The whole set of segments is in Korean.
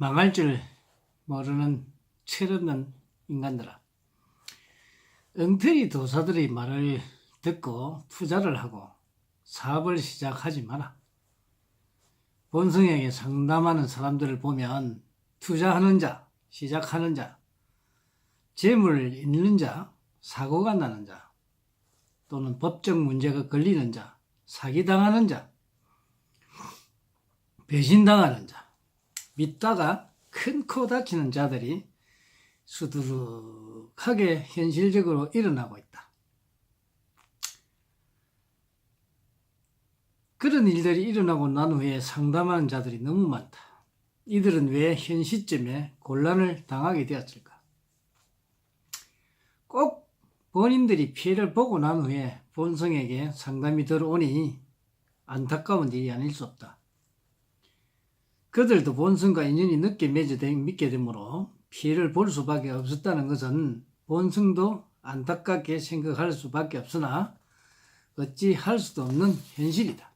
망할 줄 모르는 철없는 인간들아. 엉터리 도사들의 말을 듣고 투자를 하고 사업을 시작하지 마라. 본성에게 상담하는 사람들을 보면 투자하는 자, 시작하는 자, 재물을 잃는 자, 사고가 나는 자, 또는 법적 문제가 걸리는 자, 사기당하는 자, 배신당하는 자, 믿다가 큰 코 다치는 자들이 수두룩하게 현실적으로 일어나고 있다. 그런 일들이 일어나고 난 후에 상담하는 자들이 너무 많다. 이들은 왜 현 시점에 곤란을 당하게 되었을까? 꼭 본인들이 피해를 보고 난 후에 본성에게 상담이 들어오니 안타까운 일이 아닐 수 없다. 그들도 본성과 인연이 늦게 맺어되 믿게 되므로 피해를 볼 수밖에 없었다는 것은 본성도 안타깝게 생각할 수밖에 없으나 어찌 할 수도 없는 현실이다.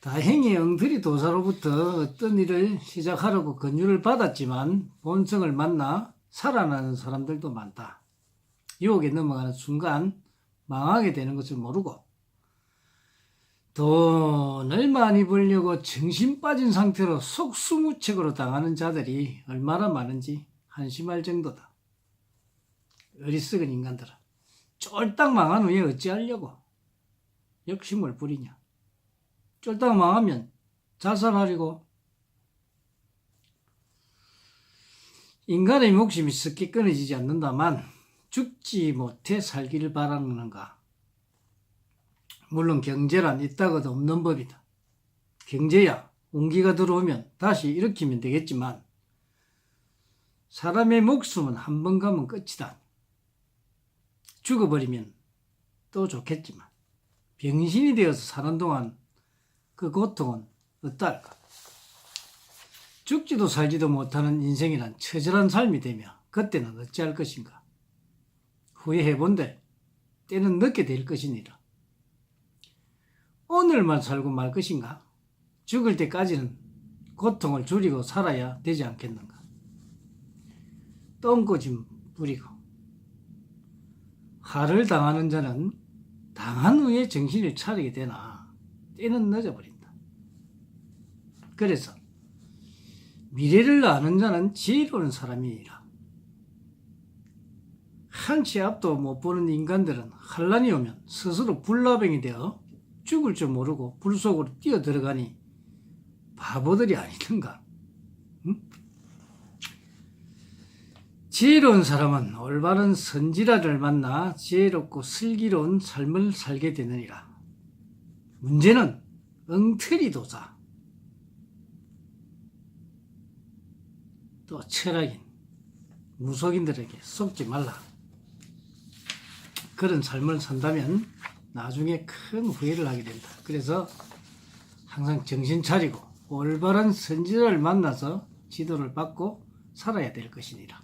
다행히 엉터리 도사로부터 어떤 일을 시작하려고 권유를 받았지만 본성을 만나 살아나는 사람들도 많다. 유혹에 넘어가는 순간 망하게 되는 것을 모르고 돈을 많이 벌려고 정신 빠진 상태로 속수무책으로 당하는 자들이 얼마나 많은지 한심할 정도다. 어리석은 인간들아. 쫄딱 망한 후에 어찌하려고 욕심을 부리냐. 쫄딱 망하면 자살하려고 인간의 목숨이 쉽게 끊어지지 않는다만 죽지 못해 살기를 바라는가. 물론 경제란 있다고도 없는 법이다. 경제야 운기가 들어오면 다시 일으키면 되겠지만 사람의 목숨은 한 번 가면 끝이다. 죽어버리면 또 좋겠지만 병신이 되어서 사는 동안 그 고통은 어떨까? 죽지도 살지도 못하는 인생이란 처절한 삶이 되며 그때는 어찌할 것인가? 후회해본들 때는 늦게 될 것이니라. 오늘만 살고 말 것인가? 죽을 때까지는 고통을 줄이고 살아야 되지 않겠는가? 똥꼬짐 부리고 화를 당하는 자는 당한 후에 정신을 차리게 되나 때는 늦어버린다. 그래서 미래를 아는 자는 지혜로운 사람이니라. 한 치 앞도 못 보는 인간들은 환란이 오면 스스로 불나병이 되어 죽을 줄 모르고 불 속으로 뛰어 들어가니 바보들이 아니던가. 응? 지혜로운 사람은 올바른 선지라를 만나 지혜롭고 슬기로운 삶을 살게 되느니라. 문제는 엉터리 도사. 또 철학인, 무속인들에게 속지 말라. 그런 삶을 산다면 나중에 큰 후회를 하게 된다. 그래서 항상 정신 차리고 올바른 선지자를 만나서 지도를 받고 살아야 될 것이니라.